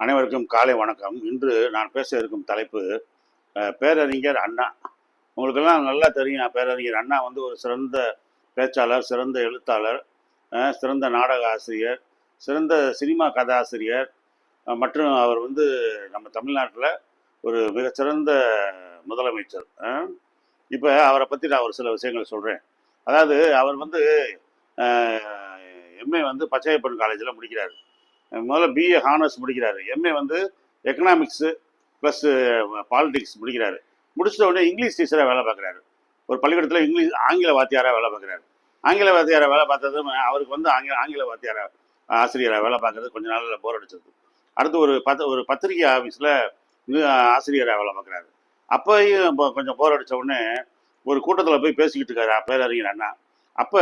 அனைவருக்கும் காலை வணக்கம். இன்று நான் பேச இருக்கும் தலைப்பு பேரறிஞர் அண்ணா. உங்களுக்கெல்லாம் நல்லா தெரியும் பேரறிஞர் அண்ணா வந்து ஒரு சிறந்த பேச்சாளர் சிறந்த எழுத்தாளர் சிறந்த நாடக ஆசிரியர் சிறந்த சினிமா கதாசிரியர் மற்றும் அவர் வந்து நம்ம தமிழ்நாட்டில் ஒரு மிகச்சிறந்த முதலமைச்சர். இப்போ அவரை பற்றி நான் ஒரு சில விஷயங்கள் சொல்கிறேன் அதாவது அவர் வந்து எம்ஏ வந்து பச்சையப்பன் காலேஜில் முடிக்கிறார். முதல்ல பிஏ ஹானர்ஸ் முடிக்கிறாரு. எம்ஏ வந்து எக்கனாமிக்ஸு ப்ளஸ் பாலிடிக்ஸ் முடிக்கிறாரு. முடிச்சிட்ட உடனே இங்கிலீஷ் டீச்சராக வேலை பார்க்குறாரு. ஒரு பள்ளிக்கூடத்தில் இங்கிலீஷ் ஆங்கில வாத்தியாராக வேலை பார்க்குறாரு. ஆங்கில வாத்தியாரை வேலை பார்த்ததும் அவருக்கு வந்து ஆங்கில ஆங்கில வாத்தியாராக ஆசிரியராக வேலை பார்க்கறது கொஞ்ச நாளில் போர் அடிச்சது அடுத்து ஒரு பத் ஒரு பத்திரிகை ஆஃபீஸில் ஆசிரியராக வேலை பார்க்குறாரு. அப்போயும் இப்போ கொஞ்சம் போர் அடித்த உடனே ஒரு கூட்டத்தில் போய் பேசிக்கிட்டு இருக்காரு. பேரறிஞர் அண்ணா. அப்போ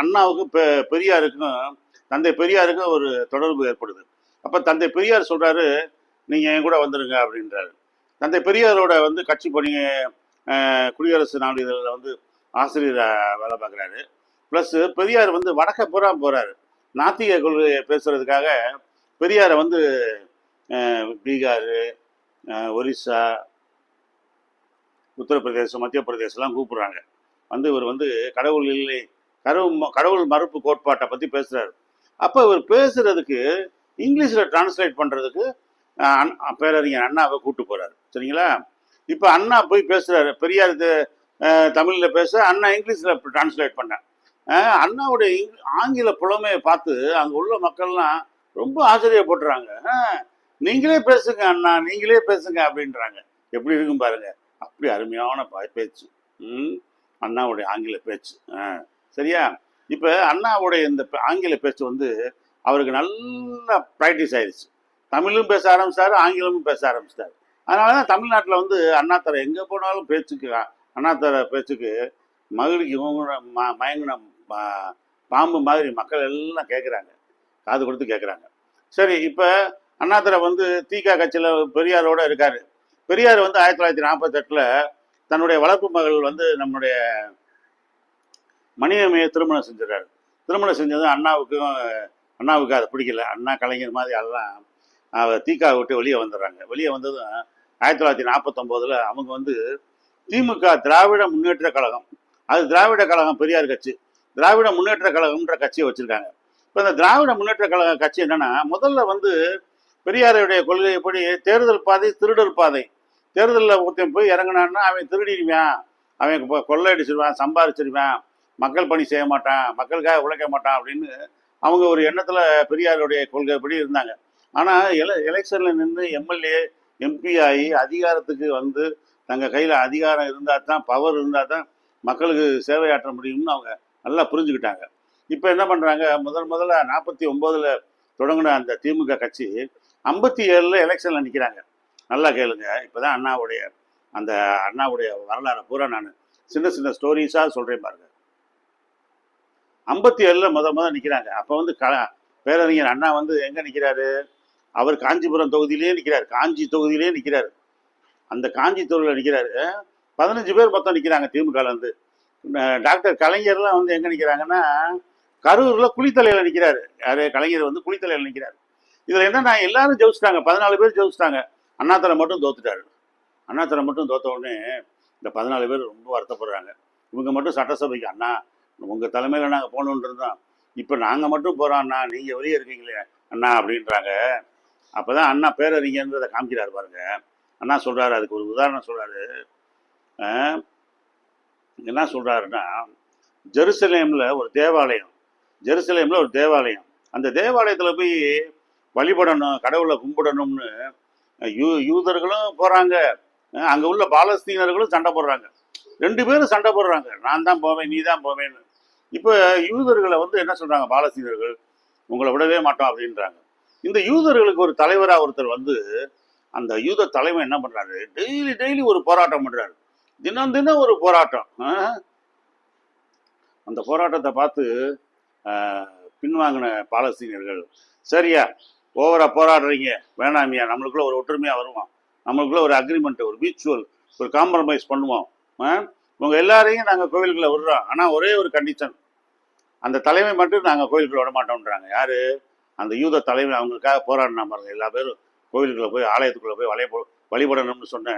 அண்ணாவுக்கு பெ பெரியாருக்கும் தந்தை பெரியாருக்கும் ஒரு தொடர்பு ஏற்படுது. அப்போ தந்தை பெரியார் சொல்கிறாரு நீங்கள் என் கூட வந்துடுங்க அப்படின்றாரு. தந்தை பெரியாரோட வந்து கட்சி பணி குடியரசு நாளிதழில் வந்து ஆசிரியராக வேலை பார்க்குறாரு. ப்ளஸ்ஸு பெரியார் வந்து வடக்க பூரா போகிறாரு நாத்திக கொள்கையை பேசுகிறதுக்காக பெரியாரை வந்து பீகார் ஒரிசா உத்தரப்பிரதேசம் மத்திய பிரதேசம்லாம் கூப்பிட்றாங்க. வந்து இவர் வந்து கடவுள் இல்லை கடவுள் ம- கடவுள் மறுப்பு கோட்பாட்டை பற்றி பேசுகிறாரு அப்போ இவர் பேசுகிறதுக்கு இங்கிலீஷில் டிரான்ஸ்லேட் பண்ணுறதுக்கு பேரறிஞர் அண்ணாவை கூப்பிட்டு போகிறாரு சரிங்களா? இப்போ அண்ணா போய் பேசுகிறாரு பெரியார் தமிழில் பேச அண்ணா இங்கிலீஷில் டிரான்ஸ்லேட் பண்ணேன் அண்ணாவுடைய இங்- ஆங்கில புலமையை பார்த்து அங்கே உள்ள மக்கள்லாம் ரொம்ப ஆச்சரியப்படுறாங்க. நீங்களே பேசுங்க அண்ணா நீங்களே பேசுங்க அப்படின்றாங்க. எப்படி இருக்கும் பாருங்க. அப்படி அருமையான பேச்சு. ம்? அண்ணாவுடைய ஆங்கில பேச்சு. ஆ சரியா? இப்போ அண்ணாவுடைய இந்த ஆங்கில பேச்சு வந்து அவருக்கு நல்லா ப்ராக்டிஸ் ஆயிடுச்சு தமிழும் பேச ஆரம்பிச்சாரு ஆங்கிலமும் பேச ஆரம்பிச்சிட்டாரு அதனால தான் தமிழ்நாட்டில் வந்து அண்ணாத்தரை எங்கே போனாலும் பேச்சுக்கு அண்ணாத்தர பேச்சுக்கு மகிழ்ச்சி ம மயங்கின பாம்பு மாதிரி மக்கள் எல்லாம் கேட்குறாங்க காது கொடுத்து கேட்குறாங்க சரி இப்போ அண்ணாத்தரை வந்து தீகா கட்சியில் பெரியாரோட இருக்கார். பெரியார் வந்து ஆயிரத்தி தொள்ளாயிரத்தி நாற்பத்தெட்டில் தன்னுடைய வளர்ப்பு மகள் வந்து நம்முடைய மணியமையை திருமணம் செஞ்சிடறாரு. திருமணம் செஞ்சது அண்ணாவுக்கும் அண்ணாவுக்கு அதை பிடிக்கல. அண்ணா கலைஞர் மாதிரி எல்லாம் அவ தீக்கா விட்டு வெளியே வந்துடுறாங்க. வெளியே வந்ததும் ஆயிரத்தி தொள்ளாயிரத்தி நாற்பத்தொம்போதில் அவங்க வந்து திமுக திராவிட முன்னேற்ற கழகம். அது திராவிட கழகம் பெரியார் கட்சி. திராவிட முன்னேற்ற கழகம்ன்ற கட்சியை வச்சுருக்காங்க. இப்போ இந்த திராவிட முன்னேற்ற கழக கட்சி என்னன்னா முதல்ல வந்து பெரியாருடைய கொள்கைப்படி தேர்தல் பாதை திருடர் பாதை. தேர்தலில் ஒருத்தன் போய் இறங்கினான்னா அவன் திருடிடுவான். அவன் கொ- கொள்ளையடிச்சிருவான் சம்பாதிச்சிருவான் மக்கள் பணி செய்ய மாட்டான் மக்களுக்காக உழைக்க மாட்டான் அப்படின்னு அவங்க ஒரு எண்ணத்தில் பெரியாருடைய கொள்கைப்படி இருந்தாங்க. ஆனால் எல எலெக்ஷனில் நின்று எம்எல்ஏ எம்பி ஆகி அதிகாரத்துக்கு வந்து தங்கள் கையில் அதிகாரம் இருந்தால் தான் பவர் இருந்தால் தான் மக்களுக்கு சேவையாற்ற முடியும்னு அவங்க நல்லா புரிஞ்சுக்கிட்டாங்க. இப்போ என்ன பண்ணுறாங்க முதல் முதல்ல நாற்பத்தி ஒம்போதில் தொடங்கின அந்த திமுக கட்சி ஐம்பத்தி ஏழில் எலெக்ஷனில் நிற்கிறாங்க நல்லா கேளுங்க. இப்போதான் அண்ணாவுடைய அந்த அண்ணாவுடைய வரலாறை பூரா நான் சின்ன சின்ன ஸ்டோரிஸாக சொல்கிறேன் பாருங்க. ஐம்பத்தி ஏழில் முத முத நிற்கிறாங்க அப்போ வந்து க பேரறிஞர் அண்ணா வந்து எங்கே நிற்கிறாரு அவர் காஞ்சிபுரம் தொகுதியிலேயே நிற்கிறார் காஞ்சி தொகுதியிலேயே நிற்கிறார் அந்த காஞ்சி தொகுதியில் நிற்கிறாரு பதினஞ்சு பேர் மொத்தம் நிற்கிறாங்க திமுகலேருந்து டாக்டர் கலைஞர்லாம் வந்து எங்கே நிற்கிறாங்கன்னா கரூரில் குளித்தலையில் நிற்கிறாரு யார்? கலைஞர் வந்து குளித்தலையில் நிற்கிறார் இதில் என்னன்னா எல்லாரும் ஜெயிச்சிட்டாங்க. பதினாலு பேர் ஜெயிச்சிட்டாங்க. அண்ணாத்தலை மட்டும் தோத்துட்டாரு. அண்ணாத்தலை மட்டும் தோத்த உடனே இந்த பதினாலு பேர் ரொம்ப வருத்தப்படுறாங்க. இவங்க மட்டும் சட்டசபைக்கு அண்ணா உங்கள் தலைமையில் நாங்கள் போகணுன்றது தான் இப்போ நாங்கள் மட்டும் போகிறோம் அண்ணா. நீங்கள் வெளியே இருக்கீங்களே அண்ணா அப்படின்றாங்க. அப்போ தான் அண்ணா பேரறிஞர்ன்றதை காமிக்கிறாரு பாருங்க. அண்ணா சொல்கிறாரு அதுக்கு ஒரு உதாரணம் சொல்கிறாரு என்ன சொல்கிறாருன்னா ஜெருசலேமில் ஒரு தேவாலயம் ஜெருசலேமில் ஒரு தேவாலயம். அந்த தேவாலயத்தில் போய் வழிபடணும் கடவுளை கும்பிடணும்னு யூ யூதர்களும் போகிறாங்க அங்கே உள்ள பாலஸ்தீனர்களும் சண்டை போடுறாங்க. ரெண்டு பேரும் சண்டை போடுறாங்க. நான் தான் போவேன் நீ தான் போவேன்னு. இப்போ யூதர்களை வந்து என்ன சொல்கிறாங்க பாலஸ்தீனர்கள் உங்களை விடவே மாட்டோம் அப்படின்றாங்க. இந்த யூதர்களுக்கு ஒரு தலைவராக ஒருத்தர் வந்து அந்த யூத தலைவன் என்ன பண்ணுறாரு டெய்லி டெய்லி ஒரு போராட்டம் பண்ணுறாரு தினம் தினம் ஒரு போராட்டம். ஆ? அந்த போராட்டத்தை பார்த்து பின்வாங்கின பாலஸ்தீனியர்கள் சரியா ஓவராக போராடுறீங்க. வேணாமியா நம்மளுக்குள்ள ஒரு ஒற்றுமையாக வருவோம். நம்மளுக்குள்ள ஒரு அக்ரிமெண்ட் ஒரு மியூச்சுவல் ஒரு காம்ப்ரமைஸ் பண்ணுவோம். இவங்க எல்லாரையும் நாங்கள் கோவிலுக்குள்ள விடுறோம். ஆனால் ஒரே ஒரு கண்டிஷன் அந்த தலைமை மட்டும் நாங்கள் கோயிலுக்குள்ள விட மாட்டோம்ன்றாங்க யார்? அந்த யூத தலைமை அவங்களுக்காக போராடினா பாருங்க. எல்லா பேரும் கோவிலுக்குள்ளே போய் ஆலயத்துக்குள்ளே போய் வளைய வழிபடணும்னு சொன்ன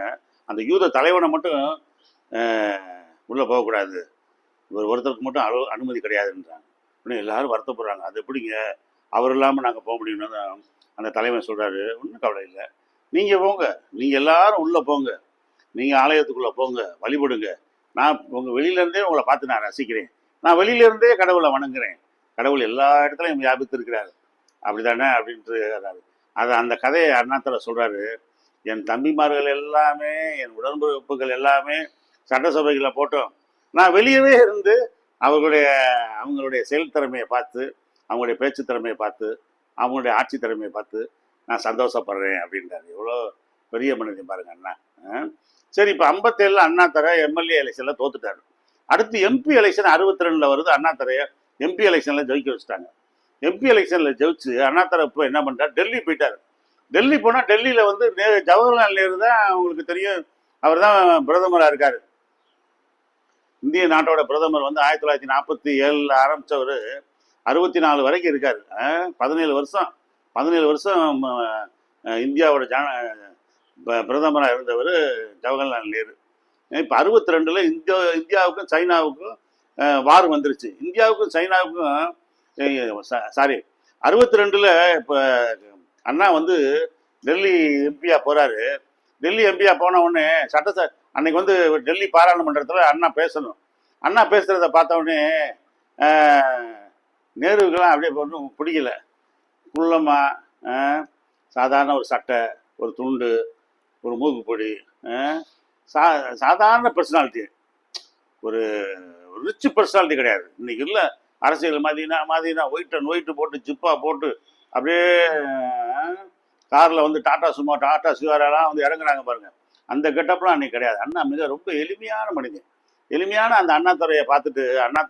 அந்த யூத தலைவனை மட்டும் உள்ளே போகக்கூடாது. இவர் ஒருத்தருக்கு மட்டும் அனுமதி கிடையாதுன்றாங்க. அப்படின்னு எல்லாரும் வருத்தப்படுறாங்க. அது எப்படிங்க? அவர் இல்லாமல் நாங்கள் போக முடியும்னு தான் அந்த தலைவன் சொல்கிறாரு ஒன்றும் கவலை இல்லை. நீங்கள் போங்க. நீங்கள் எல்லாரும் உள்ளே போங்க. நீங்கள் ஆலயத்துக்குள்ளே போங்க. வழிபடுங்க. நான் உங்கள் வெளியிலேருந்தே உங்களை பார்த்து நான் ரசிக்கிறேன். நான் வெளியிலேருந்தே கடவுளை வணங்குறேன். கடவுள் எல்லா இடத்துலையும் வியாபித்திருக்கிறார். இருக்கிறார் அப்படிதானே அப்படின்ட்டு அதாவது அது அந்த கதையை அண்ணாத்தர சொல்கிறாரு என் தம்பிமார்கள் எல்லாமே என் உடன்பிறப்புகள் எல்லாமே சட்டசபைகளில் போட்டோம். நான் வெளியவே இருந்து அவர்களுடைய அவங்களுடைய செயல் திறமையை பார்த்து அவங்களுடைய பேச்சு திறமையை பார்த்து அவங்களுடைய ஆட்சி திறமையை பார்த்து நான் சந்தோஷப்படுறேன் அப்படின்றாரு. எவ்வளோ பெரிய மனிதன் பாருங்க அண்ணா. ஆ? சரி இப்போ ஐம்பத்தேழில் அண்ணா தர எம்எல்ஏ எலெக்ஷனில் தோத்துட்டாரு. அடுத்து எம்பி எலெக்ஷன் அறுபத்தி ரெண்டில் வருது அண்ணா தரைய எம்பி எலெக்ஷனில் ஜெயிக்க வச்சுட்டாங்க. எம்பி எலெக்ஷனில் ஜெயிச்சு அண்ணா தர இப்போ என்ன பண்ணிட்டார் டெல்லி போயிட்டார். டெல்லி போனால் டெல்லியில் வந்து நே ஜவஹர்லால் நேரு தான் அவங்களுக்கு தெரியும். அவர் தான் பிரதமராக இருக்கார். இந்திய நாட்டோட பிரதமர் வந்து ஆயிரத்தி தொள்ளாயிரத்தி நாற்பத்தி ஏழில் ஆரம்பித்தவர் அறுபத்தி நாலு வரைக்கும் இருக்கார். பதினேழு வருஷம். பதினேழு வருஷம் இந்தியாவோட ஜன பிரதமராக இருந்தவர் ஜவஹர்லால் நேரு. இப்போ அறுபத்தி ரெண்டில் இந்தியா இந்தியாவுக்கும் சைனாவுக்கும் வார் வந்துருச்சு. இந்தியாவுக்கும் சைனாவுக்கும் சாரி அறுபத்தி ரெண்டில் இப்போ அண்ணா வந்து டெல்லி எம்பியா போகிறாரு டெல்லி எம்பியா போன உடனே சட்டச அன்னைக்கு வந்து டெல்லி பாராளுமன்றத்தில் அண்ணா பேசணும். அண்ணா பேசுகிறத பார்த்த உடனே நேருக்கெல்லாம் அப்படியே ஒன்றும் பிடிக்கல. குள்ளமாக சாதாரண ஒரு சட்டை ஒரு துண்டு ஒரு மூக்குப்பொடி சா சாதாரண பர்சனாலிட்டி ஒரு ரிச் பர்சனாலிட்டி கிடையாது. இன்னைக்கு இல்லை அரசியல் மாதிரினா மாதிரினா ஒயிட் அண்ட் ஒயிட்டு போட்டு ஜிப்பா போட்டு அப்படியே காரில் வந்து டாட்டா சும்மா டாட்டா சிவாரெல்லாம் வந்து இறங்குறாங்க பாருங்கள் அந்த கெட்டப்லாம் அன்றைக்கி கிடையாது. அண்ணா மிக ரொம்ப எளிமையான மனிதன். எளிமையான அந்த அண்ணாத்துறையை பார்த்துட்டு அண்ணா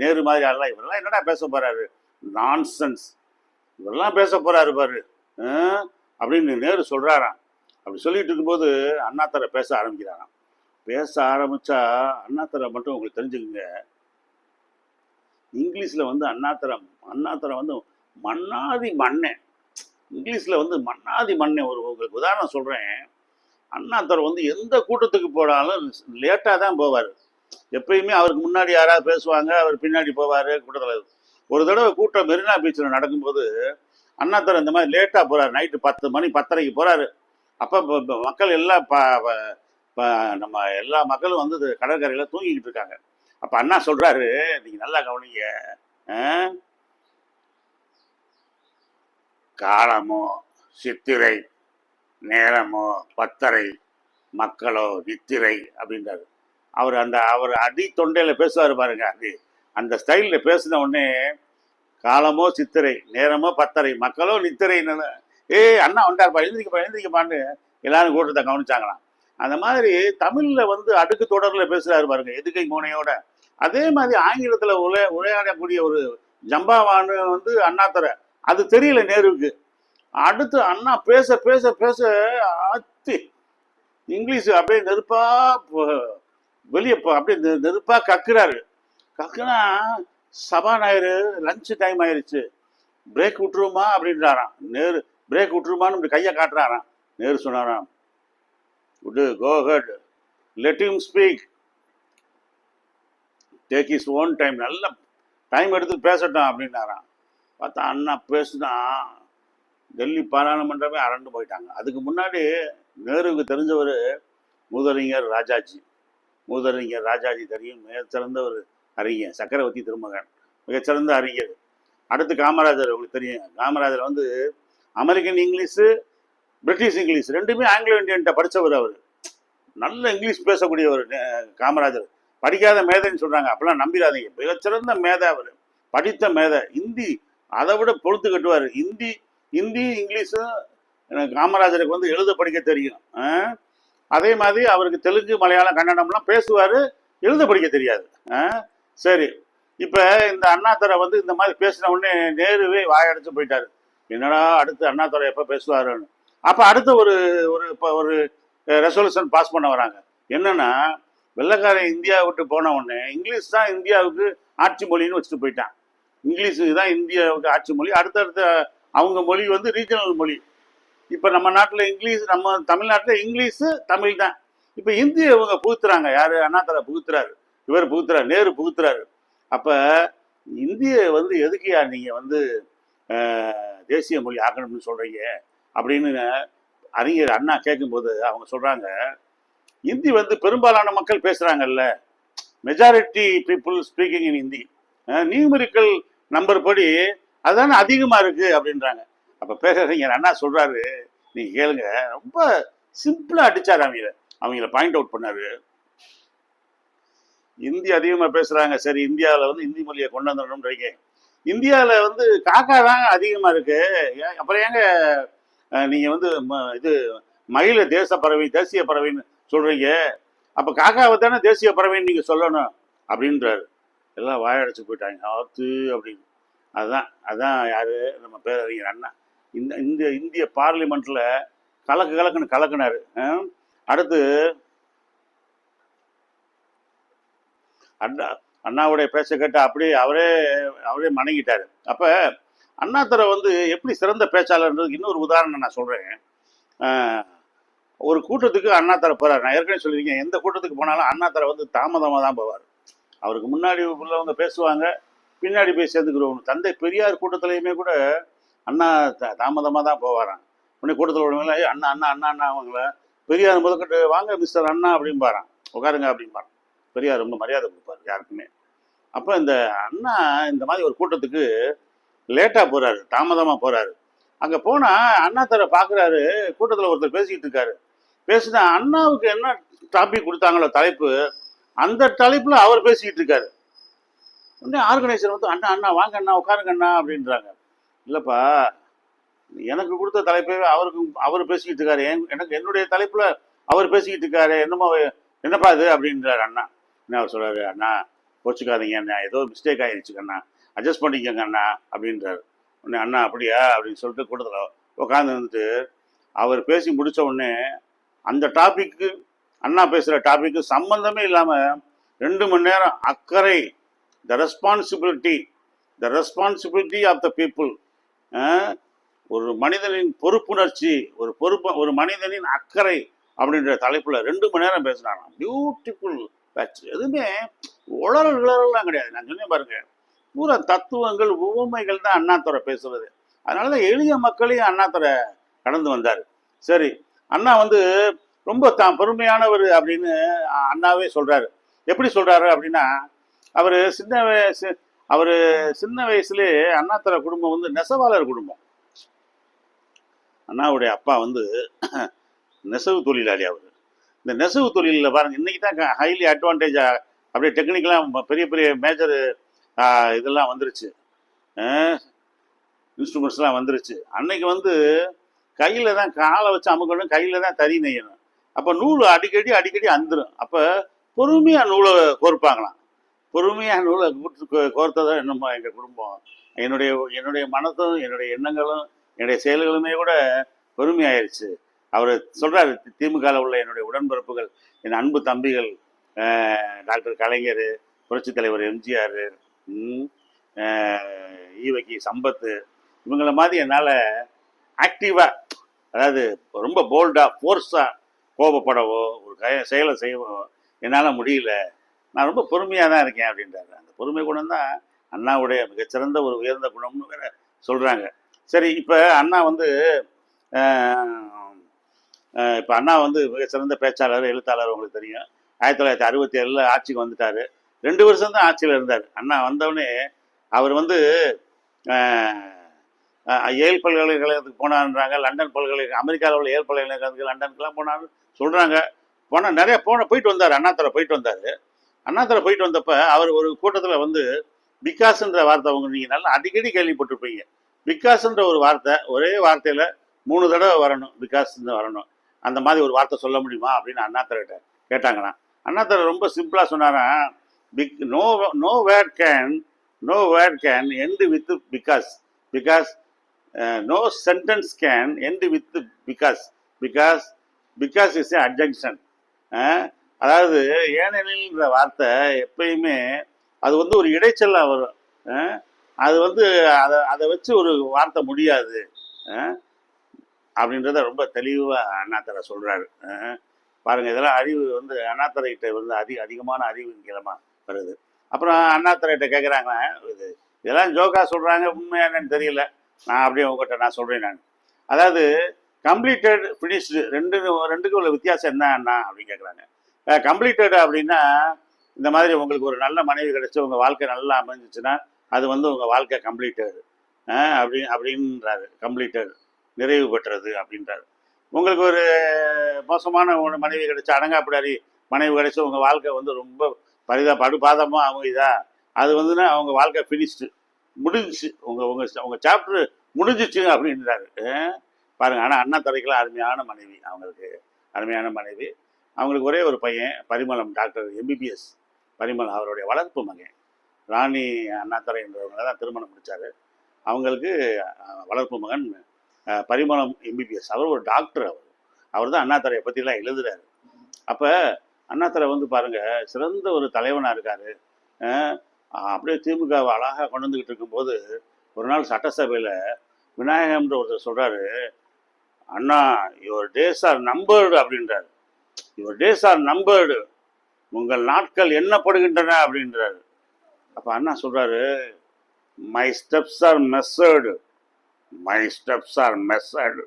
நேரு மாதிரி ஆள்லாம் இவரெல்லாம் என்னடா பேச போறாரு? நான்சென்ஸ் இவரெல்லாம் பேச போறாரு பாரு. அப்படின்னு நேரு சொல்றாராம். அப்படி சொல்லிட்டு இருக்கும்போது அண்ணாத்தரை பேச ஆரம்பிக்கிறாராம். பேச ஆரம்பிச்சா அண்ணாத்தரை மட்டும் உங்களுக்கு தெரிஞ்சுக்குங்க. இங்கிலீஷ்ல வந்து அண்ணாத்தரம் அண்ணாத்தரம் வந்து மன்னாதி மண்ணேன் இங்கிலீஷ்ல வந்து மன்னாதி மண்ணேன் ஒரு உங்களுக்கு உதாரணம் சொல்றேன். அண்ணாத்தரம் வந்து எந்த கூட்டத்துக்கு போனாலும் லேட்டாக தான் போவார். எப்பயுமே அவருக்கு முன்னாடி யாராவது பேசுவாங்க அவர் பின்னாடி போவார் கூட்டத்தில் ஒரு தடவை கூட்டம் மெரினா பீச்சில் நடக்கும்போது அண்ணாத்தர் இந்த மாதிரி லேட்டாக போகிறார் நைட்டு பத்து மணி பத்தரைக்கு போகிறாரு அப்போ மக்கள் எல்லாம் ப நம்ம எல்லா மக்களும் வந்து கடற்கரையில் தூங்கிக்கிட்டு இருக்காங்க. அப்போ அண்ணா சொல்கிறாரு நீங்கள் நல்லா கவனிங்க காலமோ சித்திரை நேரமோ பத்தரை மக்களோ நித்திரை அப்படின்றாரு. அவர் அந்த அவர் அடி தொண்டையில் பேசுவார் பாருங்க அது அந்த ஸ்டைலில் பேசின உடனே காலமோ சித்திரை நேரமோ பத்தரை மக்களோ நித்திரை ஏய் அண்ணா வந்தார்ப்பா எழுந்திரிக்கப்பா எழுந்திரிக்கப்பான்னு எல்லாரும் கூட்டத்தை கவனிச்சாங்களாம். அந்த மாதிரி தமிழில் வந்து அடுக்கு தொடரில் பேசுகிறாரு பாருங்க எதுக்கை மூனையோட. அதே மாதிரி ஆங்கிலத்தில் உரை உரையாடக்கூடிய ஒரு ஜம்பாவானு வந்து அண்ணாத்தரை அது தெரியல நேருவுக்கு அடுத்து அண்ணா பேச பேச பேச ஆத்தி இங்கிலீஷ் அப்படியே நெருப்பா வெளியே போ அப்படியே நெ- கக்குறாரு. கக்குனா சபாநாயகர் லஞ்ச் டைம் ஆயிடுச்சு பிரேக் விட்டுருமா அப்படின்றாராம். நேரு பிரேக் விட்டுருமான்னு இப்படி கையை காட்டுறாராம். நேரு சொன்னாராம் good go head let him speak take is own time நல்ல டைம் எடுத்து பேசட்டும் அப்படின்னாராம். பார்த்தா அண்ணா பேசுனா டெல்லி பாராளுமன்றமே அரண்டு போயிட்டாங்க. அதுக்கு முன்னாடி நேருவுக்கு தெரிஞ்சவர் முதலிங்கர் ராஜாஜி. மூதறிஞர் ராஜாஜி தெரியும். மிகச்சிறந்த ஒரு அறிஞர் சக்கரவர்த்தி திருமகன். மிகச்சிறந்த அறிஞர். அடுத்து காமராஜர் உங்களுக்கு தெரியும். காமராஜர் வந்து அமெரிக்கன் இங்கிலீஷு பிரிட்டிஷ் இங்கிலீஷ் ரெண்டுமே ஆங்கிலோ இந்தியன்ட்ட படித்தவர் அவர். நல்ல இங்கிலீஷ் பேசக்கூடியவர் ஒரு காமராஜர். படிக்காத மேதைன்னு சொல்கிறாங்க அப்பெல்லாம் நம்பிடாதீங்க மிகச்சிறந்த மேதை அவர். படித்த மேதை. ஹிந்தி அதை விட பொழுத்து கட்டுவார். ஹிந்தி ஹிந்தி இங்கிலீஷும் எனக்கு காமராஜருக்கு வந்து எழுத படிக்க தெரியும். ஆ? அதே மாதிரி அவருக்கு தெலுங்கு மலையாளம் கன்னடம்லாம் பேசுவார் எழுத படிக்க தெரியாது. ஆ? சரி. இப்போ இந்த அண்ணாதுரை வந்து இந்த மாதிரி பேசின உடனே நேருவே வாயடைச்சு போயிட்டாரு. என்னடா அடுத்து அண்ணாதுரை எப்போ பேசுவாருன்னு. அப்போ அடுத்த ஒரு ஒரு இப்போ ஒரு ரெசல்யூஷன் பாஸ் பண்ண வராங்க. என்னென்னா வெள்ளைக்காரன் இந்தியா விட்டு போன உடனே இங்கிலீஷ் தான் இந்தியாவுக்கு ஆட்சி மொழின்னு வச்சுட்டு போயிட்டான். இங்கிலீஷ் தான் இந்தியாவுக்கு ஆட்சி மொழி. அடுத்தடுத்த அவங்க மொழி வந்து ரீஜனல் மொழி. இப்போ நம்ம நாட்டில் இங்கிலீஷ் நம்ம தமிழ்நாட்டில் இங்கிலீஷு தமிழ் தான். இப்போ இந்திய இவங்க புகுத்துறாங்க. யார்? அண்ணாத்தலை புகுத்துறாரு. இவர் புகுத்துறாரு. நேரு புகுத்துறாரு. அப்போ இந்திய வந்து எதுக்குயா நீங்கள் வந்து தேசிய மொழி ஆக்கணும்னு சொல்கிறீங்க அப்படின்னு அறிஞர் அண்ணா கேட்கும்போது அவங்க சொல்கிறாங்க இந்தி வந்து பெரும்பாலான மக்கள் பேசுகிறாங்கல்ல majority people speaking in Hindi numerical number படி அதுதானே அதிகமாக இருக்குது அப்படின்றாங்க. அப்போ பேசுறீங்க அண்ணா சொல்கிறாரு நீங்கள் கேளுங்க. ரொம்ப சிம்பிளாக அடித்தார் அவங்கள. அவங்கள பாயிண்ட் அவுட் பண்ணாரு. இந்தி அதிகமாக பேசுகிறாங்க சரி இந்தியாவில் வந்து இந்தி மொழியை கொண்டு வந்துடணும்ன்றீங்க. இந்தியாவில் வந்து காக்கா தான் அதிகமாக இருக்கு. அப்புறம் ஏங்க நீங்கள் வந்து ம- இது மயில தேச பறவை தேசிய பறவைன்னு சொல்கிறீங்க அப்போ காக்காவை தானே தேசிய பறவைன்னு நீங்கள் சொல்லணும் அப்படின்றாரு. எல்லாம் வாயடைச்சு போயிட்டாங்க. ஆத்து அப்படின்னு. அதுதான் அதான் யாரு? நம்ம பேரறிஞர் அண்ணா. இந்த இந்த இந்திய பார்லிமெண்ட்ல கலக்கு கலக்குன்னு கலக்குனாரு. அடுத்து அண்ணா அண்ணாவுடைய பேச்ச கேட்டு அப்படியே அவரே அவரே மணங்கிட்டாரு. அப்ப அண்ணாதுரை வந்து எப்படி சிறந்த பேச்சாளர்ன்றதுக்கு இன்னொரு உதாரணம் நான் சொல்றேன். ஆஹ், ஒரு கூட்டத்துக்கு அண்ணாத்தரை போறாரு. நான் ஏற்கனவே சொல்லியிருக்கேன் எந்த கூட்டத்துக்கு போனாலும் அண்ணாத்தரை வந்து தாமதமாக தான் போவார். அவருக்கு முன்னாடி உள்ளவங்க பேசுவாங்க பின்னாடி போய் சேர்ந்துக்கிறவங்க. தந்தை பெரியார் கூட்டத்திலையுமே கூட அண்ணா த- தான் போவாராம். உடனே கூட்டத்தில் உள்ளவங்கள அண்ணா அண்ணா அண்ணா அண்ணா அவங்கள. பெரியார் முதற்கட்டு வாங்க மிஸ்டர் அண்ணா அப்படிம்பாரான் உட்காருங்க அப்படிம்பாரான் பெரியார் ரொம்ப மரியாதை கொடுப்பாரு யாருக்குமே. அப்போ இந்த அண்ணா இந்த மாதிரி ஒரு கூட்டத்துக்கு லேட்டாக போகிறாரு தாமதமாக போகிறாரு அங்கே போனால் அண்ணா தர பார்க்குறாரு கூட்டத்தில் ஒருத்தர் பேசிக்கிட்டு இருக்காரு. பேசினா அண்ணாவுக்கு என்ன டாபிக் கொடுத்தாங்களோ தலைப்பு அந்த தலைப்பில் அவர் பேசிக்கிட்டு இருக்காரு. உடனே ஆர்கனைசர் வந்து அண்ணா அண்ணா வாங்க அண்ணா உட்காருங்க அண்ணா அப்படின்றாங்க. இல்லைப்பா எனக்கு கொடுத்த தலைப்பே அவருக்கு அவர் பேசிக்கிட்டு இருக்காரு. எனக்கு என்னுடைய தலைப்பில் அவர் பேசிக்கிட்டு இருக்காரு. என்னமோ என்னப்பா இது? அப்படின்றாரு அண்ணா. என்ன அவர் சொல்கிறாரு அண்ணா கோச்சுக்காதீங்க அண்ணா. ஏதோ மிஸ்டேக் ஆயிடுச்சுங்க அண்ணா அட்ஜஸ்ட் பண்ணிக்கங்க அண்ணா அப்படின்றாரு. உடனே அண்ணா அப்படியா? அப்படின்னு சொல்லிட்டு கூட்டத்தில் உட்காந்து வந்துட்டு அவர் பேசி முடிச்ச உடனே அந்த டாபிக்கு அண்ணா பேசுகிற டாபிக்கு சம்மந்தமே இல்லாமல் ரெண்டு மணி நேரம் அக்கறை the responsibility the responsibility of the people ஒரு மனிதனின் பொறுப்புணர்ச்சி ஒரு பொறுப்பு ஒரு மனிதனின் அக்கறை அப்படின்ற தலைப்புல ரெண்டு மணி நேரம் பேசினாங்க பியூட்டிஃபுல் பேட்ச் எதுவுமே உளறல் உளறல்லாம் கிடையாது. நான் சொன்னேன் பாருங்க. பூரா தத்துவங்கள் உவமைகள் தான் அண்ணாத்துறை பேசுறது. அதனால தான் எளிய மக்களையும் அண்ணாத்துறை கடந்து வந்தார். சரி அண்ணா வந்து ரொம்ப தான் பெருமையானவர் அப்படின்னு அண்ணாவே சொல்றாரு. எப்படி சொல்றாரு அப்படின்னா அவர் சின்ன வயசு அவர் சின்ன வயசுலேயே அண்ணாத்தர குடும்பம் வந்து நெசவாளர் குடும்பம். அண்ணாவுடைய அப்பா வந்து நெசவு தொழிலாளி அவர். இந்த நெசவு தொழிலில் பாருங்க இன்னைக்கு தான் ஹைலி அட்வான்டேஜா அப்படியே டெக்னிக்கலாக பெரிய பெரிய மேஜர் இதெல்லாம் வந்துருச்சு. இன்ஸ்ட்ருமெண்ட்ஸ்லாம் வந்துருச்சு. அன்னைக்கு வந்து கையில் தான் காலை வச்சு அமுக்கணும் கையில் தான் தறி நெய்யணும். அப்போ நூல் அடிக்கடி அடிக்கடி அந்துடும் அப்போ பொறுமையாக நூலை கோர்ப்பாங்களாம். பொறுமையாக நூலை கோர்த்ததான் என்னமோ எங்கள் குடும்பம். என்னுடைய என்னுடைய மனசும் என்னுடைய எண்ணங்களும் என்னுடைய செயல்களுமே கூட பொறுமையாயிருச்சு. அவர் சொல்கிறார் திமுகவில் உள்ள என்னுடைய உடன்பிறப்புகள் என் அன்பு தம்பிகள் டாக்டர் கலைஞர் புரட்சித் தலைவர் எம்ஜிஆர் ஈவகி சம்பத்து இவங்கள மாதிரி என்னால் ஆக்டிவாக அதாவது ரொம்ப போல்டாக ஃபோர்ஸாக கோபப்படவோ ஒரு செயலை செய்யவோ என்னால் முடியல. நான் ரொம்ப பொறுமையாக தான் இருக்கேன் அப்படின்றாரு. அந்த பொறுமை குணம் தான் அண்ணாவுடைய மிகச்சிறந்த ஒரு உயர்ந்த குணம்னு வேற சொல்கிறாங்க சரி இப்போ அண்ணா வந்து இப்போ அண்ணா வந்து மிகச்சிறந்த பேச்சாளர் எழுத்தாளர் உங்களுக்கு தெரியும். ஆயிரத்தி தொள்ளாயிரத்தி அறுபத்தி ஏழில் ஆட்சிக்கு வந்துட்டார். ரெண்டு வருஷம் தான் ஆட்சியில் இருந்தார். அண்ணா வந்தவுடனே அவர் வந்து ஏல் பல்கலைக்கழகத்துக்கு போனான்றாங்க லண்டன் பல்கலைக்கழகம் அமெரிக்காவில் உள்ள ஏல் பல்கலைக்கழகத்துக்கு லண்டனுக்குலாம் போனான்னு சொல்கிறாங்க போனால் நிறைய போன போயிட்டு வந்தார் அண்ணாத்துறை போயிட்டு வந்தார். அண்ணாத்துல போயிட்டு வந்தப்ப அவர் ஒரு கூட்டத்தில் வந்து பிகாஸ்ன்ற வார்த்தை அவங்க நீங்கள் நல்லா அடிக்கடி கேள்விப்பட்டிருப்பீங்க. பிகாஸ்ன்ற ஒரு வார்த்தை ஒரே வார்த்தையில் மூணு தடவை வரணும் பிகாஸ்ன்னு வரணும். அந்த மாதிரி ஒரு வார்த்தை சொல்ல முடியுமா அப்படின்னு அண்ணாத்தர்கிட்ட கேட்டாங்கண்ணா அண்ணாத்துறை ரொம்ப சிம்பிளாக சொன்னாராம் big no no where can no where can end with because because no sentence can end with because because because is a adjunction அதாவது ஏனெனில்ன்ற வார்த்தை எப்பயுமே அது வந்து ஒரு இடைச்சலாக வரும். அது வந்து அதை அதை வச்சு ஒரு வார்த்தை முடியாது. அப்படின்றத ரொம்ப தெளிவாக அண்ணாத்தரை சொல்கிறாரு பாருங்கள் இதெல்லாம் அறிவு வந்து அண்ணாத்தரைகிட்ட வந்து அதிக அதிகமான அறிவு கீழமாக வருது. அப்புறம் அண்ணாத்தரைகிட்ட கேட்குறாங்க இது இதெல்லாம் ஜோக்கா சொல்கிறாங்க உண்மையா என்னன்னு தெரியல. நான் அப்படியே உங்ககிட்ட நான் சொல்கிறேன் நான். அதாவது கம்ப்ளீட்டட் ஃபினிஷ்டு ரெண்டு ரெண்டுக்கும் உள்ள வித்தியாசம் என்ன அண்ணா அப்படின்னு கேட்குறாங்க கம்ப்ளீட்டட் அப்படின்னா இந்த மாதிரி உங்களுக்கு ஒரு நல்ல மனைவி கிடச்சி உங்கள் வாழ்க்கை நல்லா அமைஞ்சிச்சுன்னா அது வந்து உங்கள் வாழ்க்கை கம்ப்ளீட்டடு அப்படி அப்படின்றாரு. கம்ப்ளீட்டடு நிறைவு பெற்றது அப்படின்றாரு. உங்களுக்கு ஒரு மோசமான ஒரு மனைவி கிடச்சி அடங்காப்பிடாரி மனைவி கிடச்சி உங்கள் வாழ்க்கை வந்து ரொம்ப பரிதா படுபாதமாக அமையுதா? அது வந்துன்னா அவங்க வாழ்க்கை ஃபினிஷ்டு முடிஞ்சிச்சு. உங்கள் உங்கள் உங்கள் சாப்டர் முடிஞ்சிச்சு அப்படின்றாரு. பாருங்கள் ஆனால் அண்ணா துறைக்கெல்லாம் அருமையான மனைவி அவங்களுக்கு. அருமையான மனைவி. அவங்களுக்கு ஒரே ஒரு பையன் பரிமளம் டாக்டர் எம்பிபிஎஸ் பரிமளம் அவருடைய வளர்ப்பு மகன். ராணி அண்ணாத்துறைன்றவங்க தான் திருமணம் முடிச்சாரு. அவங்களுக்கு வளர்ப்பு மகன் பரிமளம் எம்பிபிஎஸ் அவர் ஒரு டாக்டர் அவர். அவர் தான் அண்ணாத்தரையை பற்றிலாம் எழுதுறாரு. அப்போ அண்ணாத்தரை வந்து பாருங்க சிறந்த ஒரு தலைவனாக இருக்கார். அப்படியே திமுகவை அழகாக கொண்டு வந்துக்கிட்டு இருக்கும்போது ஒரு நாள் சட்டசபையில் விநாயகம்ன்ற ஒருத்தர் சொல்கிறாரு Anna your days are numbered அப்படின்றாரு. யுவர் டேஸ் ஆர் நம்பர்டு உங்கள் நாட்கள் எண்ணப்படுகின்றன அப்படின்றாரு. அப்போ அண்ணா சொல்கிறாரு my steps are measured my steps are measured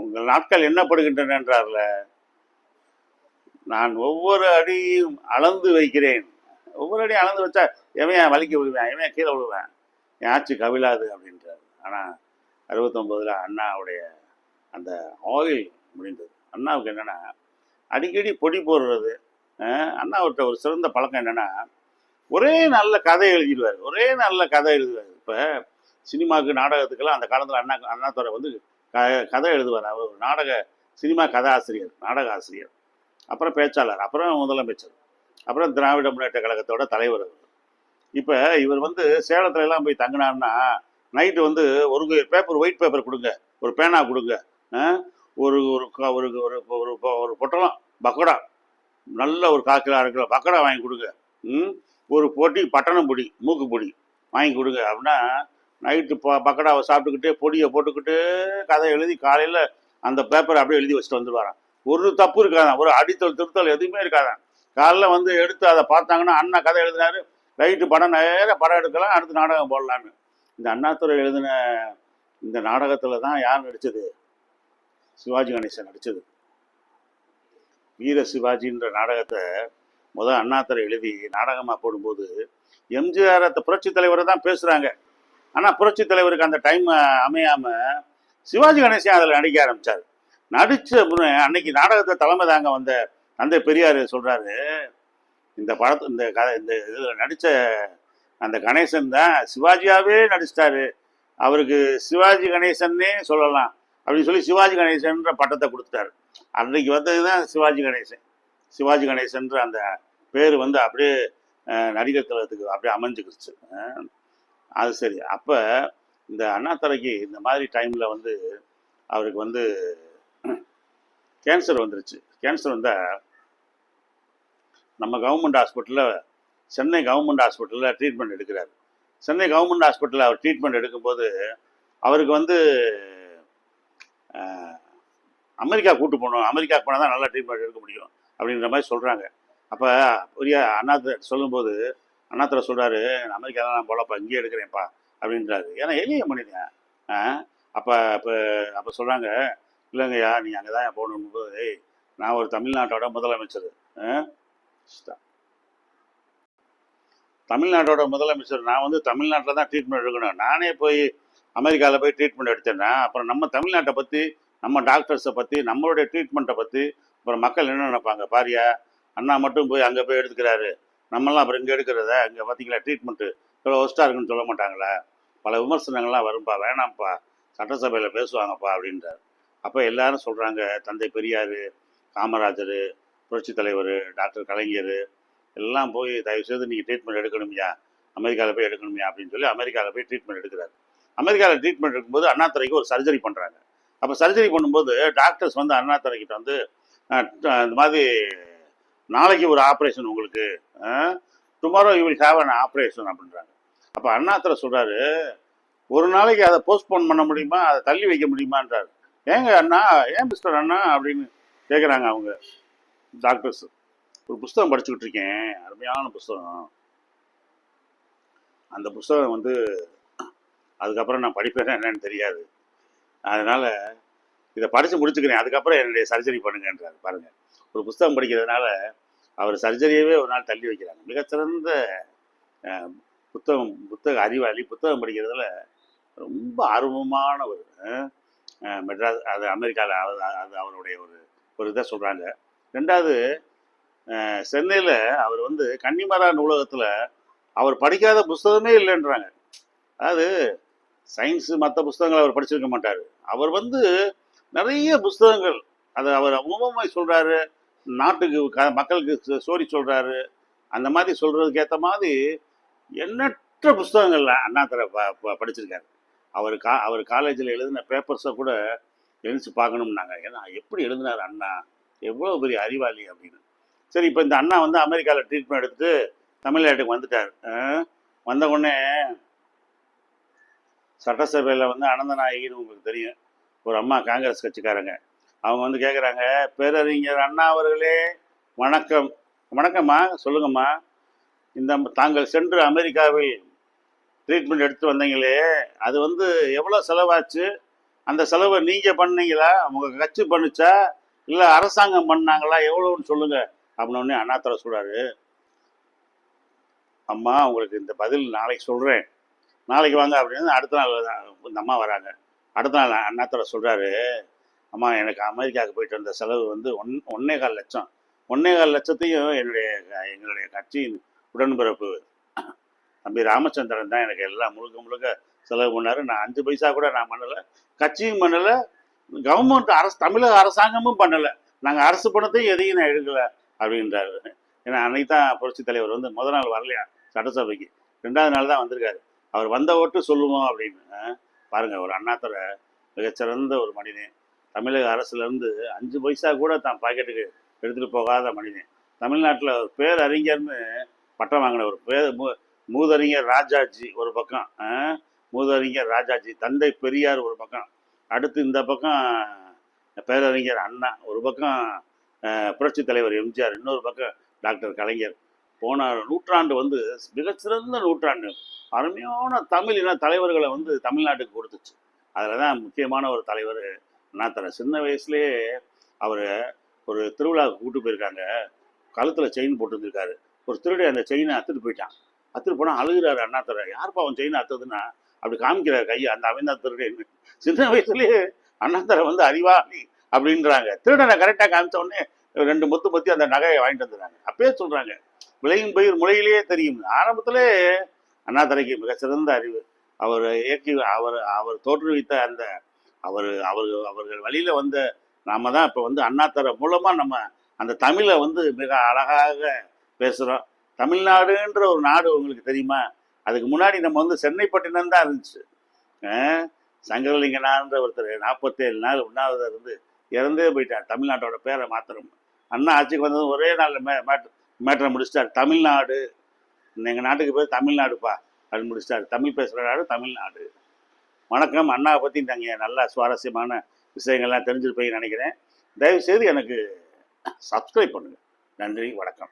உங்கள் நாட்கள் எண்ணப்படுகின்றனன்றார்ல நான் ஒவ்வொரு அடியும் அளந்து வைக்கிறேன். ஒவ்வொரு அடியும் அளந்து வச்சா எவன் வலிக்க விழுவேன்? எவன் கீழே விழுவேன்? என் ஆச்சு கவிழாது அப்படின்றார். ஆனால் அறுபத்தொம்போதில் அண்ணாவுடைய அந்த ஆயில் முடிந்தது. அண்ணாவுக்கு என்னென்னா அடிக்கடி பொடி போடுறது. அண்ணா அவர்கிட்ட ஒரு சிறந்த பழக்கம் என்னென்னா ஒரே நல்ல கதை எழுதிடுவார். ஒரே நல்ல கதை எழுதுவார். இப்போ சினிமாவுக்கு நாடகத்துக்கெல்லாம் அந்த காலத்தில் அண்ணா அண்ணாதுரை வந்து க கதை எழுதுவார். அவர் நாடக சினிமா கதை ஆசிரியர் நாடக ஆசிரியர். அப்புறம் பேச்சாளர் அப்புறம் முதலமைச்சர். அப்புறம் திராவிட முன்னேற்ற கழகத்தோட தலைவர் அவர். இப்போ இவர் வந்து சேலத்துல எல்லாம் போய் தங்கினார்னா நைட்டு வந்து ஒரு பேப்பர் ஒயிட் பேப்பர் கொடுங்க. ஒரு பேனா கொடுங்க. ஒரு ஒரு ஒரு ஒரு ஒரு பொட்டலம். பக்கோடா. நல்ல ஒரு காக்கிலா இருக்கிற பக்கோடா வாங்கி கொடுங்க. ம்? ஒரு பொடி பட்டணம் பொடி மூக்கு பொடி வாங்கி கொடுங்க. அப்படின்னா நைட்டு ப பக்கோடாவை சாப்பிட்டுக்கிட்டே பொடியை போட்டுக்கிட்டு கதை எழுதி காலையில் அந்த பேப்பரை அப்படியே எழுதி வச்சுட்டு வந்துடுவாரான் ஒரு தப்பு இருக்காதான் ஒரு அடித்தல் திருத்தல் எதுவுமே இருக்காதான் காலைல வந்து எடுத்து அதை பார்த்தாங்கன்னா அண்ணா கதை எழுதினாரு. ரைட்டு படம் நேராக படம் எடுக்கலாம் அடுத்து நாடகம் போடலான்னு. இந்த அண்ணாத்துறை எழுதின இந்த நாடகத்தில் தான் யார் நடித்தது சிவாஜி கணேசன் நடித்தது வீர சிவாஜின்ற நாடகத்தை முதல் அண்ணாத்தரை எழுதி நாடகமாக போடும்போது எம்ஜிஆர் அந்த புரட்சி தலைவரை தான் பேசுகிறாங்க ஆனால் புரட்சி தலைவருக்கு அந்த டைம் அமையாமல் சிவாஜி கணேசன் அதில் நடிக்க ஆரம்பித்தார் நடித்த அன்னைக்கு நாடகத்தை தலைமை தாங்க வந்த தந்தை பெரியார் சொல்கிறாரு இந்த படத்து இந்த கதை இந்த இதில் நடித்த அந்த கணேசன் தான் சிவாஜியாவே நடிச்சிட்டாரு. அவருக்கு சிவாஜி கணேசன்னே சொல்லலாம். அப்படின்னு சொல்லி சிவாஜி கணேசன்ற பட்டத்தை கொடுத்துட்டாரு. அன்னைக்கு வந்தது தான் சிவாஜி கணேசன். சிவாஜி கணேசன்ற அந்த பேர் வந்து அப்படியே நடிகர் கழகத்துக்கு அப்படியே அமைஞ்சுக்கிடுச்சு அது சரி. அப்போ இந்த அண்ணாத்துறைக்கு இந்த மாதிரி டைமில் வந்து அவருக்கு வந்து கேன்சர் வந்துருச்சு. கேன்சர் வந்தால் நம்ம கவர்மெண்ட் ஹாஸ்பிட்டலில் சென்னை கவர்மெண்ட் ஹாஸ்பிட்டலில் ட்ரீட்மெண்ட் எடுக்கிறார். சென்னை கவர்மெண்ட் ஹாஸ்பிட்டலில் அவர் ட்ரீட்மெண்ட் எடுக்கும்போது அவருக்கு வந்து அமெரிக்கா கூட்டு போகணும். அமெரிக்கா போனால் தான் நல்லா ட்ரீட்மெண்ட் எடுக்க முடியும் அப்படின்ற மாதிரி சொல்கிறாங்க அப்போ பெரிய அண்ணாத்திர சொல்லும்போது அண்ணாத்திர சொல்கிறாரு அமெரிக்காலாம் நான் போலப்பா இங்கேயே எடுக்கிறேன்ப்பா அப்படின்றாரு. ஏன்னா எளிய மனிதன். அப்போ அப்போ அப்போ சொல்கிறாங்க இல்லைங்கய்யா நீ அங்கே தான் போகணும் போது நான் ஒரு தமிழ்நாட்டோட முதலமைச்சர். ஆ? தமிழ்நாட்டோட முதலமைச்சர் நான் வந்து தமிழ்நாட்டில் தான் ட்ரீட்மெண்ட் எடுக்கணும். நானே போய் அமெரிக்காவில் போய் ட்ரீட்மெண்ட் எடுத்தேன்னா அப்புறம் நம்ம தமிழ்நாட்டை பற்றி நம்ம டாக்டர்ஸை பற்றி நம்மளுடைய ட்ரீட்மெண்ட்டை பற்றி அப்புறம் மக்கள் என்ன நினைப்பாங்க? பாரியா அண்ணா மட்டும் போய் அங்கே போய் எடுத்துக்கிறாரு. நம்மலாம் அப்புறம் இங்கே எடுக்கிறத? இங்கே பார்த்தீங்களா ட்ரீட்மெண்ட்டு இவ்வளோ ஒஸ்ட்டாக இருக்குன்னு சொல்ல மாட்டாங்களா? பல விமர்சனங்கள்லாம் வரும்பா வேணாம்ப்பா சட்டசபையில் பேசுவாங்கப்பா அப்படின்றார். அப்போ எல்லாரும் சொல்கிறாங்க தந்தை பெரியார் காமராஜர் புரட்சி தலைவர் டாக்டர் கலைஞர் எல்லாம் போய் தயவு செய்து நீங்கள் ட்ரீட்மெண்ட் எடுக்கணும்யா அமெரிக்காவில் போய் எடுக்கணும்யா அப்படின்னு சொல்லி அமெரிக்காவில் போய் ட்ரீட்மெண்ட் எடுக்கிறார். அமெரிக்காவில் ட்ரீட்மெண்ட் எடுக்கும்போது அண்ணாத்துறைக்கு ஒரு சர்ஜரி பண்ணுறாங்க அப்போ சர்ஜரி பண்ணும்போது டாக்டர்ஸ் வந்து அண்ணாத்துறைக்கிட்ட வந்து இந்த மாதிரி நாளைக்கு ஒரு ஆப்ரேஷன் உங்களுக்கு tomorrow you will have an operation அப்படின்றாங்க. அப்போ அண்ணாத்துறை சொல்கிறாரு ஒரு நாளைக்கு அதை போஸ்ட்போன் பண்ண முடியுமா? அதை தள்ளி வைக்க முடியுமான்றார். ஏங்க அண்ணா ஏன் மிஸ்டர் அண்ணா? அப்படின்னு கேட்குறாங்க அவங்க டாக்டர்ஸ் ஒரு புஸ்தகம் படிச்சுக்கிட்டு இருக்கேன் அருமையான புஸ்தகம். அந்த புஸ்தகம் வந்து அதுக்கப்புறம் நான் படிப்பேன் என்னன்னு தெரியாது. அதனால் இதை படித்து முடிச்சுக்கிறேன். அதுக்கப்புறம் என்னுடைய சர்ஜரி பண்ணுங்கன்றாரு. பாருங்கள் ஒரு புஸ்தகம் படிக்கிறதுனால அவர் சர்ஜரியவே ஒரு நாள் தள்ளி வைக்கிறாங்க. மிகச்சிறந்த புத்தகம் புத்தக அறிவாளி. புத்தகம் படிக்கிறதுல ரொம்ப ஆர்வமானவர் மெட்ராஸ் அது அமெரிக்காவில் அது அவருடைய ஒரு ஒரு இதை சொல்கிறாங்க ரெண்டாவது சென்னையில் அவர் வந்து கன்னிமரா நூலகத்தில் அவர் படிக்காத புஸ்தகமே இல்லைன்றாங்க. அதாவது சயின்ஸு மற்ற புஸ்தகங்களை அவர் படிச்சிருக்க மாட்டார். அவர் வந்து நிறைய புஸ்தகங்கள் அதை அவர் உமமாய் சொல்கிறாரு நாட்டுக்கு க மக்களுக்கு ஸ்டோரி சொல்கிறாரு அந்த மாதிரி சொல்கிறதுக்கு ஏற்ற மாதிரி எண்ணற்ற புஸ்தகங்கள் அண்ணாத்தரை ப ப- படிச்சிருக்காரு. அவர் கா அவர் காலேஜில் எழுதின பேப்பர்ஸை கூட எழுந்து பார்க்கணும்னாங்க. ஏன்னா எப்படி எழுதினார் அண்ணா? எவ்வளோ பெரிய அறிவாளி அப்படின்னு. சரி இப்போ இந்த அண்ணா வந்து அமெரிக்காவில் ட்ரீட்மெண்ட் எடுத்து தமிழ்நாட்டுக்கு வந்துட்டார். வந்த உடனே சட்டசபையில் வந்து அனந்தநாயகின்னு உங்களுக்கு தெரியும். ஒரு அம்மா காங்கிரஸ் கட்சிக்காரங்க. அவங்க வந்து கேட்குறாங்க பேரறிஞர் அண்ணா அவர்களே வணக்கம். வணக்கம்மா சொல்லுங்கம்மா. இந்த தாங்கள் சென்று அமெரிக்காவில் ட்ரீட்மெண்ட் எடுத்து வந்தீங்களே அது வந்து எவ்வளோ செலவாச்சு? அந்த செலவை நீங்கள் பண்ணீங்களா? உங்கள் கட்சி பண்ணுச்சா? இல்லை அரசாங்கம் பண்ணாங்களா? எவ்வளோன்னு சொல்லுங்கள் அப்படின்னு அண்ணாத்தர சொல்கிறாரு அம்மா உங்களுக்கு இந்த பதில் நாளைக்கு சொல்கிறேன் நாளைக்கு வாங்க அப்படின்னு அடுத்த நாள் இந்த அம்மா வராங்க. அடுத்த நாள் அண்ணாத்தோட சொல்கிறாரு அம்மா எனக்கு அமெரிக்காவுக்கு போயிட்டு வந்த செலவு வந்து ஒன் ஒன்னே கால் லட்சம். ஒன்னே கால் லட்சத்தையும் என்னுடைய எங்களுடைய கட்சியின் உடன்பிறப்பு. தம்பி ராமச்சந்திரன் தான் எனக்கு எல்லாம் முழுக்க முழுக்க செலவு பண்ணாரு. நான் அஞ்சு பைசா கூட நான் பண்ணலை. கட்சியும் பண்ணலை. கவர்மெண்ட் அரசு தமிழக அரசாங்கமும் பண்ணலை. நாங்கள் அரசு பணத்தையும் எதையும் நான் எடுக்கலை அப்படின்றாரு. ஏன்னா அன்னைக்கு தான் புரட்சி தலைவர் வந்து முத நாள் வரலையா சட்டசபைக்கு. ரெண்டாவது நாள் தான் வந்திருக்காரு. அவர் வந்த ஓட்டு சொல்லுவோம் அப்படின்னு பாருங்கள் ஒரு அண்ணாத்தர மிகச்சிறந்த ஒரு மனிதன். தமிழக அரசுலேருந்து அஞ்சு பைசா கூட தான் பாக்கெட்டுக்கு எடுத்துகிட்டு போகாத மனிதன். தமிழ்நாட்டில் ஒரு பேரறிஞர்னு பட்டம் வாங்கின ஒரு பேர் மூ மூதறிஞர் ராஜாஜி ஒரு பக்கம் மூதறிஞர் ராஜாஜி தந்தை பெரியார் ஒரு பக்கம். அடுத்து இந்த பக்கம் பேரறிஞர் அண்ணா ஒரு பக்கம் புரட்சி புரட்சித் தலைவர் எம்ஜிஆர் இன்னொரு பக்கம் டாக்டர் கலைஞர். போன நூற்றாண்டு வந்து மிகச்சிறந்த நூற்றாண்டு. அருமையான தமிழ் இன தலைவர்களை வந்து தமிழ்நாட்டுக்கு கொடுத்துச்சு. அதில் தான் முக்கியமான ஒரு தலைவர் அண்ணாத்தர. சின்ன வயசுலேயே அவர் ஒரு திருவிழாவுக்கு கூட்டு போயிருக்காங்க. கழுத்தில் செயின் போட்டுருந்துருக்காரு. ஒரு திருடி அந்த செயினை அத்துட்டு போயிட்டான். அத்துட்டு போனால் அழுகிறாரு அண்ணாத்தர. யாருப்பா அவன் செயினை அத்துதுன்னா? அப்படி காமிக்கிறார் கையை. அந்த அவன் தான் திருடேன்னு சின்ன வயசுலேயே அண்ணாத்தர வந்து அறிவாளி அப்படின்றாங்க. திருடனை கரெக்டாக காமிச்ச உடனே ரெண்டு முத்து பற்றி அந்த நகையை வாங்கிட்டு வந்துடுறாங்க. அப்பயே சொல்கிறாங்க விளையும் பயிர் முளையிலேயே தெரியும். ஆரம்பத்திலே அண்ணாதுரைக்கு மிகச்சிறந்த அறிவு. அவர் இயக்கி அவர் அவர் தோற்றுவித்த அந்த அவர் அவர் அவர்கள் வழியில் வந்த நாம தான் இப்போ வந்து அண்ணாத்தரை மூலமாக நம்ம அந்த தமிழை வந்து மிக அழகாக பேசுகிறோம் தமிழ்நாடுன்ற ஒரு நாடு உங்களுக்கு தெரியுமா? அதுக்கு முன்னாடி நம்ம வந்து சென்னைப்பட்டினம் தான் இருந்துச்சு. சங்கரலிங்கனான்ற ஒருத்தர் நாற்பத்தேழு நாள் உண்ணாவிரதம் இருந்து இறந்தே போயிட்டார். தமிழ்நாட்டோட பேரை மாத்திரம் அண்ணா ஆட்சிக்கு வந்தது ஒரே நாளில் மே மேட்ரு மேட்ரை முடிச்சிட்டார். தமிழ்நாடு எங்கள் நாட்டுக்கு பேர் தமிழ்நாடுப்பா. அப்படின்னு முடிச்சிட்டாரு. தமிழ் பேசுகிற நாடு தமிழ்நாடு. வணக்கம். அண்ணாவை பற்றி நாங்கள் நல்லா சுவாரஸ்யமான விஷயங்கள்லாம் தெரிஞ்சிருப்பீங்கன்னு நினைக்கிறேன். தயவுசெய்து எனக்கு சப்ஸ்கிரைப் பண்ணுங்கள் நன்றி. வணக்கம்.